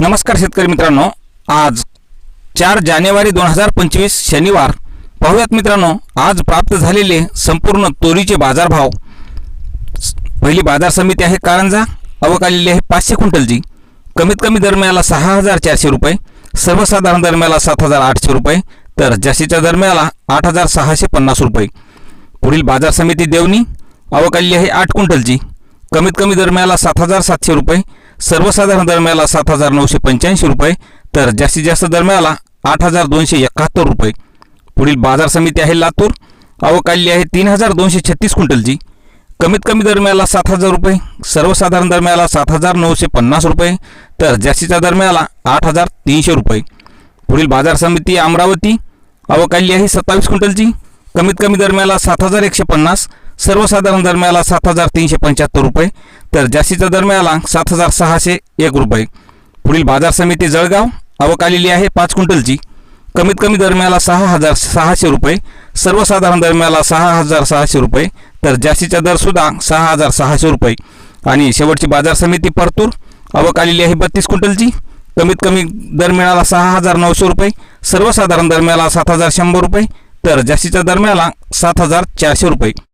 नमस्कार शेतकरी मित्रांनो. आज चार जानेवारी दोन हजार पंचवीस शनिवार. पाहूयात मित्रांनो आज प्राप्त झालेले संपूर्ण तोरीचे बाजारभाव. पहिली बाजार समिती आहे कारंजा आवक आलेली आहे पाचशे क्विंटलची. कमीत कमी दरम्याला सहा हजार चारशे रुपये सर्वसाधारण दरम्याला सात हजार आठशे रुपये तर जास्तीच्या दरम्याला आठ हजार सहाशे पन्नास रुपये. पुढील बाजार समिती देवणी आवक आलेली आहे आठ क्विंटलची. कमीत कमी दरम्याला सात हजार सातशे रुपये सर्वसाधारण दरम्याला सात हजार नऊशे पंच्याऐंशी रुपये तर जास्तीत जास्त दरम्याला आठ हजार दोनशे एकाहत्तर रुपये. पुढील बाजार समिती आहे लातूर. आवक आहे तीन हजार दोनशे छत्तीस क्विंटलची. कमीत कमी दरम्याला सात हजार रुपये सर्वसाधारण दरम्याला सात हजार नऊशे पन्नास रुपये तर जास्तीच्या दरम्याला आठ हजार तीनशे रुपये. पुढील बाजार समिती अमरावती. आवक आहे सत्तावीस क्विंटलची. कमीत कमी दरम्याला सात हजार एकशे पन्नास सर्वसाधारण दरम्याला सात हजार तीनशे पंच्याहत्तर रुपये तर जास्तीच्या दरम्याला सात हजार सहाशे एक रुपये. पुढील बाजार समिती जळगाव आवक आलेली आहे पाच क्विंटलची. कमीत कमी दरम्याला सहा हजार सहाशे रुपये. सर्वसाधारण दरम्याला सहा हजार सहाशे रुपये. तर जास्तीचा दरसुद्धा सहा हजार सहाशे रुपये. आणि शेवटची बाजार समिती परतूर आवक आलेली आहे बत्तीस क्विंटलची. कमीत कमी दर मिळाला सहा हजार नऊशे रुपये. सर्वसाधारण दरम्याला सात हजार शंभर रुपये. तर जास्तीच्या दरम्याला सात हजार चारशे रुपये.